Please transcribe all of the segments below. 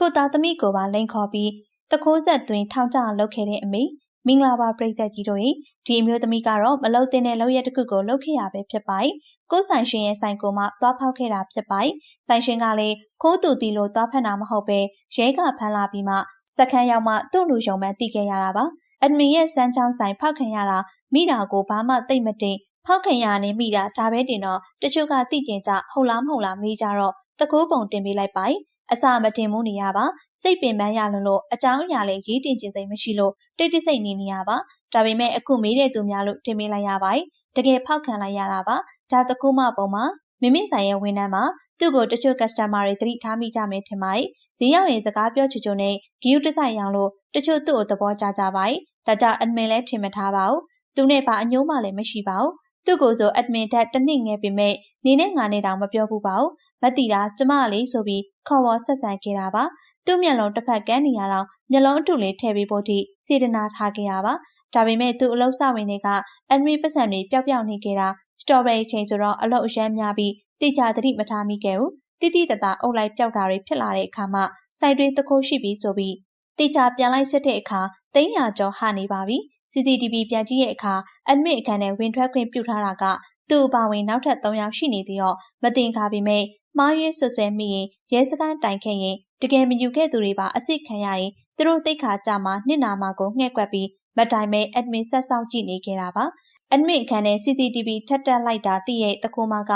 ကိုသားသမီးကိုပါလိန်ခေါ်ပြီးတခိုးဆက်သွင်းထောင်ချလုပ်ခဲ့တဲ့အမေမင်္ဂလာပါပရိသတ်ကြီးတို့ရင်ဒီအမျိုးသမီးကတော့မလုံတင်တဲ့လောက်ရတစ်ခုကိုလုပ်ခဲ့ရပဲဖြစ်ပါတယ်။ကိုဆိုင်ရှင်ရဲ့ဆိုင်ကိုမှသွားဖောက်ခဲ့တာဖြစ်ပါတယ်။ဆိုင်ရှင်ကလည်းခိုးသူတီလို့သွားဖက်တာမဟုတ်ပဲရဲကဖမ်းလာပြီးမှစခန်းရောက်မှသူ့လူယုံမှတီးခဲ့ရတာပါ။အဒမီရဲ့စမ်းချောင်းဆိုင်ဖောက်ခံရတာမိတာကိုဘာမှသိမ့်မတင်ဖောက်ခံရနေမိတာဒါပဲတင်တော့တချို့ကသိကျင်ကြဟုတ်လားမဟုတ်လားမေးကြတော့တကိုးပုံတင်ပေးလိုက်ပါ အစာမတင်မှုနေရပါစိတ်ပင်ပန်းရလွန်းလို့အကြောင်းအရာလေးရေးတင်ခြင်းစိတ်မရှိလို့တိတ်တိတ်စိတ်နေနေရပါဒါပေမဲ့အခုမေးတဲ့သူများလို့တင်ပေးလိုက်ရပါတယ်တကယ်ဖောက်ခံလိုက်ရတာပါဒါတကူမပုံမှာမိမိဆိုင်ရဲ့ဝန်ထမ်းမှာသူ့ကိုတချို့ customer တွေသတိထားမိကြမယ်ထင်ပါတယ်ဈေးရောက်ရင်စကားပြောချူချူနဲ့ဂီယူတဆိုင်ရောင်လို့တချို့သူ့ကိုသဘောကျကြပါတယ်ဒါကြောင့် admin လည်းထင်မထားပါဘူးသူနဲ့ဘာအညိုးမှလည်းမရှိပါဘူးသူ့ကိုဆို admin တက်တနစ်ငယ်ပေမဲ့နေနဲ့ငါနဲ့တောင်မပြောဘူးပါဘူး မတိတာကျမလေးဆိုပြီးခေါ်ဝေါ်ဆက်ဆံခဲ့တာပါသူ့မျက်လုံးတစ်ဖက်ကန်းနေရတော့မျက်လုံးအတူလေးထည့်ပေးဖို့ထိစေတနာထားခဲ့ရပါဒါပေမဲ့သူ့အလုပ်စဝင်တွေကအန်မီပတ်စံတွေပျောက်ပျောက်နေခဲ့တာစတော်ဘယ်ရီချိန်ဆိုတော့အလုပ်အရမ်းများပြီးတိကျသတိမထားမိခဲ့ဘူးတိတိတတအုပ်လိုက်ပျောက်တာတွေဖြစ်လာတဲ့အခါမှာစိုက်တွေတခိုးရှိပြီးဆိုပြီးတိကျပြန်လိုက်စစ်တဲ့အခါတိန်းရာကျော်ဟနေပါပြီ CCTV ပြန်ကြည့်တဲ့အခါအဒမစ်အခန်းထဲဝင်ထွက်ခွင့်ပြုထားတာက သူ့အပါဝင်နောက်ထပ်3ယောက်ရှိနေသေးတော့မတင်ကားပေမဲ့မှားယွင်းဆွဆွဲမိရင်ရဲစခန်းတိုင်ခဲ့ရင်တကယ်မယူခဲ့သူတွေပါအစ်စ်ခံရရင်သူတို့သိခါကြမှာနှစ်နာမှာကိုငှဲ့ကွက်ပြီးမတိုင်မဲ admin ဆက်ဆောင်ကြည့်နေခဲ့တာပါ admin အခန်းထဲ CCTV ထပ်တက်လိုက်တာသိရဲ့တခိုးမက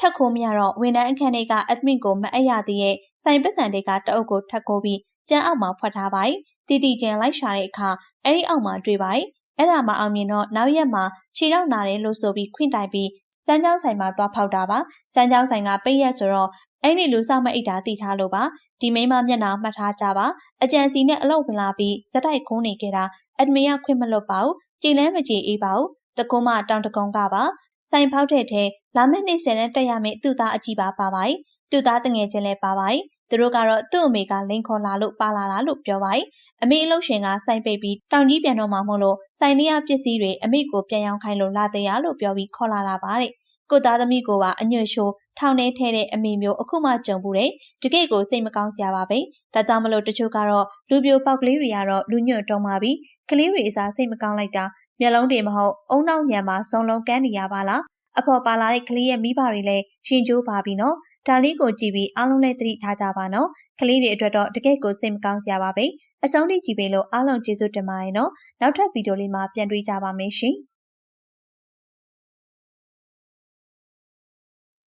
ထက်ခိုးမရတော့ဝန်ထမ်းအခန်းထဲက admin ကိုမအပ်ရသေးရဲ့စိုင်ပစံတွေကတအုပ်ကိုထက်ခိုးပြီးကြမ်းအောက်မှာဖွက်ထားပါတီတီကျန်လိုက်ရှာတဲ့အခါအဲ့ဒီအောက်မှာတွေ့ပါ အဲ့ဒါမှအောင်မြင်တော့နောက်ရက်မှာခြေတော့နာတယ်လို့ဆိုပြီးခွင့်တိုင်ပြီးစမ်းကြောင်းဆိုင်မှာသွားဖောက်တာပါစမ်းကြောင်းဆိုင်ကပိတ်ရက်ဆိုတော့အဲ့ဒီလူဆောင်မအိတ်တာတိထားလို့ပါဒီမိမမျက်နှာမှတ်ထားကြပါအကြံစီနဲ့အလုပ်ဝင်လာပြီးဇက်တိုက်ခုံးနေခဲ့တာအဒမီကခွင့်မလွတ်ပါဘူးကြည်လဲမကြည်အေးပါဘူးတကုံးမတောင်တကုံကပါဆိုင်ဖောက်တဲ့ထဲလာမယ့်နေ့ဆယ်နဲ့တက်ရမယ့်သူ့သားအကြီးပါပါပါသူ့သားတငယ်ချင်းလည်းပါပါ သူတို့ကတော့သူ့အမေကလိန်ခေါ်လာလို့ပါလာတာလို့ပြောပါအမေအလုပ်ရှင်ကစိုက်ပိတ်ပြီးတောင်ကြီးပြန်တော့မှမဟုတ်လို့ဆိုင်နေရပစ္စည်းတွေအမေကိုပြန်ရောင်းခိုင်းလို့လာသေးရလို့ပြောပြီးခေါ်လာတာပါတဲ့ကိုသားသမီးကိုပါအညွန့်ရှိုးထောင်ထဲထဲတဲ့အမေမျိုးအခုမှကြုံဘူးတယ်တကယ့်ကိုစိတ်မကောင်းစရာပါပဲဒါကြောင့်မလို့တချို့ကတော့လူပြိုပေါက်ကလေးတွေကတော့လူညွတ်တုံးပါပြီကလေးတွေအစားစိတ်မကောင်းလိုက်တာမျက်လုံးတွေမဟုတ်အုံနောက်ညံမှာစုံလုံးကန်းနေရပါလား အဖော်ပါလာတဲ့ကလေးရဲ့မိဘတွေလည်းရှင်ကျိုးပါပြီနော်ဒါလေးကိုကြည့်ပြီးအားလုံးလည်းသတိထားကြပါနော်ကလေးတွေအတွက်တော့တကယ့်ကိုစိတ်မကောင်းစရာပါပဲအဆုံးထိကြည့်ပေးလို့အားလုံးကျေးဇူးတင်ပါတယ်နော်နောက်ထပ်ဗီဒီယိုလေးမှာပြန်တွေ့ကြပါမယ်ရှင်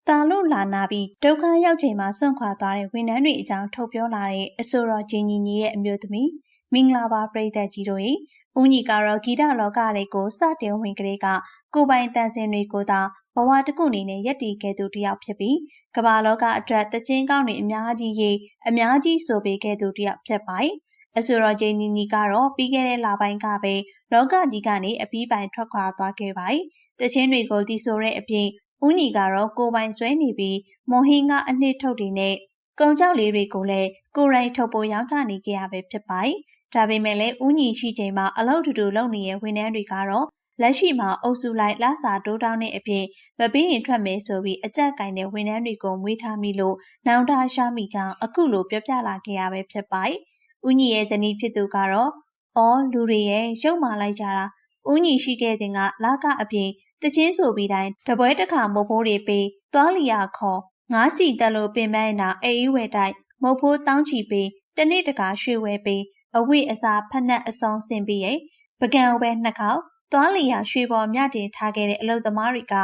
တာလို့လာနာပြီးဒုက္ခရောက်ချိန်မှာစွန့်ခွာသွားတဲ့ဝန်ထမ်းတွေအကြောင်းထုတ်ပြောလာတဲ့အဆိုတော်ဂျင်းကြီးကြီးရဲ့အမျိုးသမီးမင်္ဂလာပါပရိသတ်ကြီးတို့ရေ ဦးညီကတော့ဂီတလောကတွေကိုစတင်ဝင်ကလေးကကိုပိုင်တန်စင်တွေကိုသာဘဝတစ်ခုအနေနဲ့ယက်တည်ခဲ့သူတစ်ယောက်ဖြစ်ပြီးကမ္ဘာလောကအတွက်တခြင်းကောင်းတွေအများကြီးရေးအများကြီးဆိုပေးခဲ့သူတစ်ယောက်ဖြစ်ပါတယ်အဆိုတော်ဂျင်းနီနီကတော့ပြီးခဲ့တဲ့လပိုင်းကပဲလောကကြီးကနေအပြီးပိုင်ထွက်ခွာသွားခဲ့ပါတယ်။တခြင်းတွေကိုတီးဆိုတဲ့အပြင်ဦးညီကတော့ကိုပိုင်ဆွဲနေပြီးမွန်ဟင်းကအနှစ်ထုတ်တွေနဲ့ကုံကြောက်လေးတွေကိုလည်းကိုရိုင်းထုတ်ဖို့ရောင်းချနေကြရပဲဖြစ်ပါတယ်။ ဒါပေမဲ့လည်းဦးညီရှိချိန်မှာအလုပ်တူတူလုပ်နေတဲ့ဝန်ထမ်းတွေကတော့လက်ရှိမှာအုပ်စုလိုက်လစာတိုးတောင်းတဲ့အဖြစ်မပြီးရင်ထွက်မယ်ဆိုပြီးအကြက်ကင်တဲ့ဝန်ထမ်းတွေကိုမွေးထားမိလို့နောင်တရှာမိကြောင်းအခုလိုပြောပြလာခဲ့ရပဲဖြစ်ပါတယ်။ဦးညီရဲ့ဇနီးဖြစ်သူကတော့အော်လူတွေရဲ့ရုပ်မာလိုက်ကြတာဦးညီရှိခဲ့တဲ့ကလာကအပြင်တချင်းဆိုပြီးတိုင်းတပွဲတစ်ခါမုတ်ဖိုးတွေပေးသွားလျာခေါ်ငါးစီတက်လို့ပင်ပန်းနာအေးအေးဝဲတိုက်မုတ်ဖိုးတောင်းချီပေးတနေ့တခါရွှေဝဲပေး အဝိအစာဖက်နှက်အစုံဆင်ပြီးရဲ့ပကံဝဲနှစ်ခေါက်သွားလျာရွှေပေါ်မြတင်ထားခဲ့တဲ့အလုသမားတွေက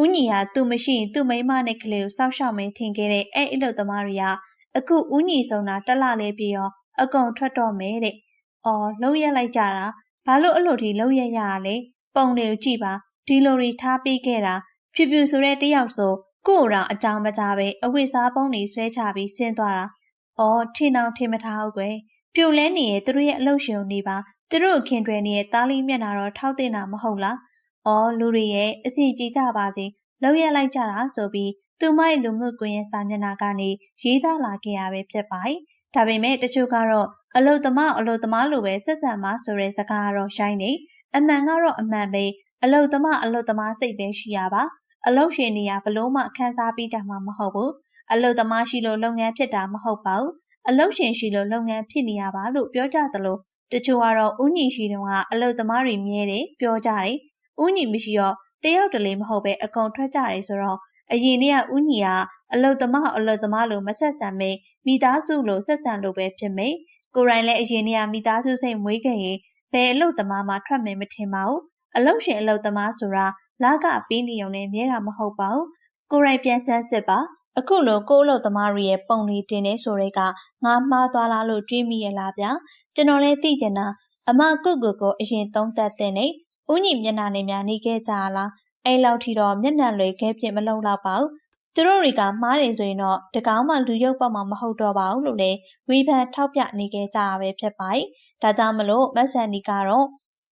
ဦးညီဟာသူမရှိရင်သူ့မိမနဲ့ကလေးကိုစောက်ရှောက်မင်းထင်ခဲ့တဲ့အဲ့အလုသမားတွေကအခုဦးညီဆုံးတာတက်လာလေးပြီးရောအကုန်ထွက်တော့မယ်တဲ့။အော်လုံးရက်လိုက်ကြတာဘာလို့အဲ့လိုထိလုံးရက်ရရလဲပုံတွေကိုကြည့်ပါဒီလိုတွေထားပေးခဲ့တာဖြူဖြူဆိုတဲ့တယောက်ဆိုကို့ရောင်အကြောင်းမကြားပဲအဝိစားပုံးတွေဆွဲချပြီးဆင်းသွားတာ။အော်ထင်အောင်ထင်မထားဘူးကွယ်။ ပြိုလဲနေရဲ့သူတို့ရဲ့အလုရှင်နေပါသူတို့ခင်တွယ်နေတဲ့တားလီမျက်နှာတော့ထောက်တင်တာမဟုတ်လား။အော်လူတွေရဲ့အစီပြေကြပါစေလောက်ရလိုက်ကြတာဆိုပြီးသူမရဲ့လူမှုကွန်ရက်စာမျက်နှာကနေရေးသားလာခဲ့ရပဲဖြစ်ပါတယ်။ဒါပေမဲ့တချို့ကတော့အလုသမားအလုသမားလိုပဲဆက်ဆံမှဆိုတဲ့စကားကတော့ရှိုင်းနေအမှန်ကတော့အမှန်ပဲအလုသမားအလုသမားစိတ်ပဲရှိရပါအလုရှင်နေရဘလို့မှခန်းစားပြီးတာမှမဟုတ်ဘူးအလုသမားရှိလို့လုပ်ငန်းဖြစ်တာမဟုတ်ပါဘူး အလုပ်ရှင်ရှိလို့လုပ်ငန်းဖြစ်နေရပါလို့ပြောကြသလိုတချို့ကတော့ဥညီရှိတုန်းကအလုပ်သမားတွေမြဲတယ်ပြောကြတယ်ဥညီမရှိတော့တယောက်တလေမဟုတ်ပဲအကုန်ထွက်ကြတယ်ဆိုတော့အရင်နေ့ကဥညီကအလုတ်သမားအလုတ်သမားလို့မဆက်ဆံမေမိသားစုလို့ဆက်ဆံလို့ပဲဖြစ်မေကိုရိုင်းလည်းအရင်နေ့ကမိသားစုစိတ်မွေးခဲ့ရင်ဘယ်အလုတ်သမားမှထွက်မယ်မထင်ပါဘူးအလုတ်ရှင်အလုတ်သမားဆိုတာလာကပေးနေုံနဲ့မြဲတာမဟုတ်ပါဘူးကိုရိုင်းပြန်ဆန်းစစ်ပါ အခုလိုကိုအလုတ်သမားတွေရဲ့ပုံလေးတင်နေဆိုတဲ့ကငါမှားသွားလားလို့တွေးမိရလားဗျာကျွန်တော်လည်းသိကျင်တာအမကုတ်ကုတ်ကိုအရင်သုံးသက်တဲ့နေဦးညီမျက်နှာနေများနေခဲ့ကြလားအဲ့လောက်ထိတော့မျက်နှာလွယ်ခဲဖြစ်မလုံတော့ပါဘူးသူတို့တွေကမှားတယ်ဆိုရင်တော့တကောင်းမှလူရုပ်ပတ်မှာမဟုတ်တော့ပါဘူးလို့လေဝေဖန်ထောက်ပြနေခဲ့ကြတာပဲဖြစ်ပါတယ်ဒါကြောင့်မလို့မဆန်နီကတော့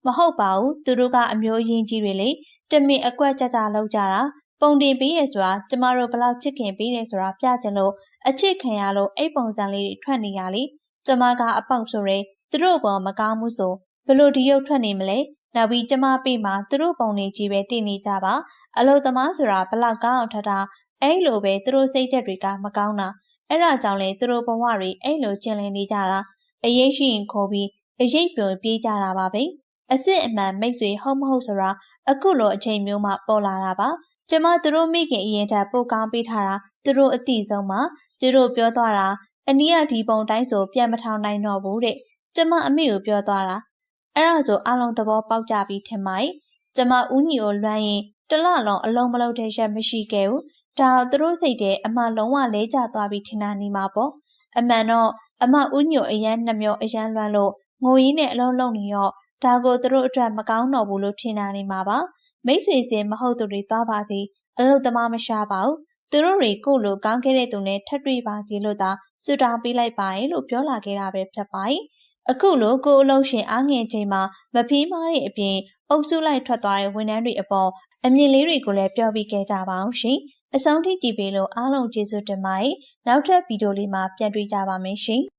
မဟုတ်ပါဘူးသူတို့ကအမျိုးရင်းကြီးတွေလေတမင်အကွက်ကြကြလောက်ကြတာ ပုံတင်ပေးရဆိုတာကျမတို့ဘလောက်ချစ်ခင်ပေးတယ်ဆိုတာပြချင်လို့အချစ်ခံရလို့အိတ်ပုံစံလေးတွေထွက်နေရလေကျမကအပေါက်ဆိုရဲသူတို့ပေါ်မကောင်းမှုဆိုဘလို့ဒီရုပ်ထွက်နေမလဲနောက်ပြီးကျမပေးမှာသူတို့ပုံနေကြီးပဲတင်နေကြပါအလုသမားဆိုတာဘလောက်ကောင်းအောင်ထတာအဲ့လိုပဲသူတို့စိတ်သက်တွေကမကောင်းတာအဲ့ဒါကြောင့်လေသူတို့ဘဝတွေအဲ့လိုကျင်လည်နေကြတာအရေးရှိရင်ခေါ်ပြီးအရေးပြုံပြေးကြတာပါပဲအစ်စ်အမှန်မိတ်ဆွေဟုတ်မဟုတ်ဆိုတာအခုလိုအချိန်မျိုးမှပေါ်လာတာပါ ကျမသူတို့မိခင်အရင်ထက်ပိုကောင်းပေးထားတာသူတို့အတိဆုံးမှာသူတို့ပြောသွားတာအနီးကဒီပုံတိုင်းဆိုပြန်မထောင်နိုင်တော့ဘူးတဲ့ကျမအမေကိုပြောသွားတာအဲ့ဒါဆိုအလုံးသဘောပေါက်ကြပြီထင်ပါ යි ကျမဦးညီကိုလွမ်းရင်တလလုံးအလုံးမလုံးတဲ့ရက်မရှိခဲ့ဘူးဒါသူတို့စိတ်ထဲအမှလုံးဝလဲကျသွားပြီထင်တာနေမှာပေါ့အမှန်တော့အမဦးညိုအရန်နှမျောအရန်လွမ်းလို့ငိုရင်းနဲ့အလုံးလုံးနေရောဒါကိုသူတို့အတွက်မကောင်းတော့ဘူးလို့ထင်တာနေမှာပါ မိတ်ဆွေစင်မဟုတ်သူတွေသွားပါစီအလုသမားမရှာပါဘူးသူတို့တွေကိုလိုကောင်းခဲ့တဲ့သူနဲ့ထပ်တွေ့ပါစီလို့သာဆုတောင်းပေးလိုက်ပါရဲ့လို့ပြောလာခဲ့တာပဲဖြစ်ပါတယ်အခုလိုကိုအလုံးရှင်အားငယ်ချိန်မှာမဖီးမားတဲ့အပြင်အုပ်စုလိုက်ထွက်သွားတဲ့ဝန်ထမ်းတွေအပေါ်အမြင်လေးတွေကိုလည်းပြောပြခဲ့ကြပါအောင်ရှင်။အဆုံးထိကြည့်ပေးလို့အားလုံးကျေးဇူးတင်ပါတယ်။နောက်ထပ်ဗီဒီယိုလေးမှာပြန်တွေ့ကြပါမယ်ရှင်။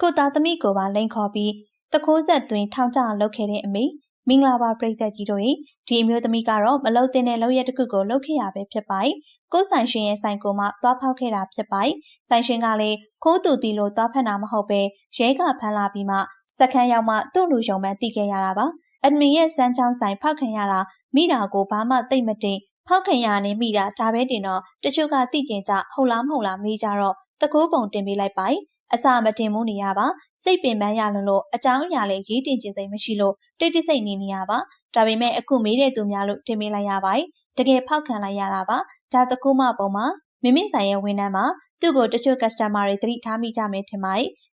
ကိုသားသမီးကိုပါလိန်ခေါ်ပြီးတခိုးဆက်သွင်းထောင်ချလုပ်ခဲ့တဲ့အမေ မင်္ဂလာပါပရိသတ်ကြီးတို့ဒီအမျိုးသမီးကတော့မလုံတင်တဲ့လောက်ရတစ်ခုကိုလုပ်ခဲ့ရပဲဖြစ်ပါတယ်။ကိုဆိုင်ရှင်ရဲ့ဆိုင်ကိုမှသွားဖောက်ခဲ့တာဖြစ်ပါတယ်။ဆိုင်ရှင်ကလည်းခိုးသူတီလို့သွားဖက်တာမဟုတ်ပဲရဲကဖမ်းလာပြီးမှစခန်းရောက်မှသူ့လူယုံမှန်းသိခဲ့ရတာပါ။အဒမင်ရဲ့စမ်းချောင်းဆိုင်ဖောက်ခံရတာမိတာကိုဘာမှသိမတင်ဖောက်ခံရနေမိတာဒါပဲတင်တော့တချို့ကသိကျင်ကြဟုတ်လားမဟုတ်လားမေးကြတော့တကိုးပုံတင်ပေးလိုက်ပါ အစာမတင်မှုနေရပါစိတ်ပင်ပန်းရလွန်းလို့အကြောင်းအရာလေးရေးတင်ခြင်းစိတ်မရှိလို့တိတ်တိစိတ်နေနေရပါဒါပေမဲ့အခုမေးတဲ့သူများလို့တင်ပေးလိုက်ရပါတယ်တကယ်ဖောက်ခံလိုက်ရတာပါဒါတကူမပုံမှာမိမိဆိုင်ရဲ့ဝန်ထမ်းမှာသူ့ကိုတချို့ customer တွေသတိထားမိကြမယ်ထင်ပါတယ်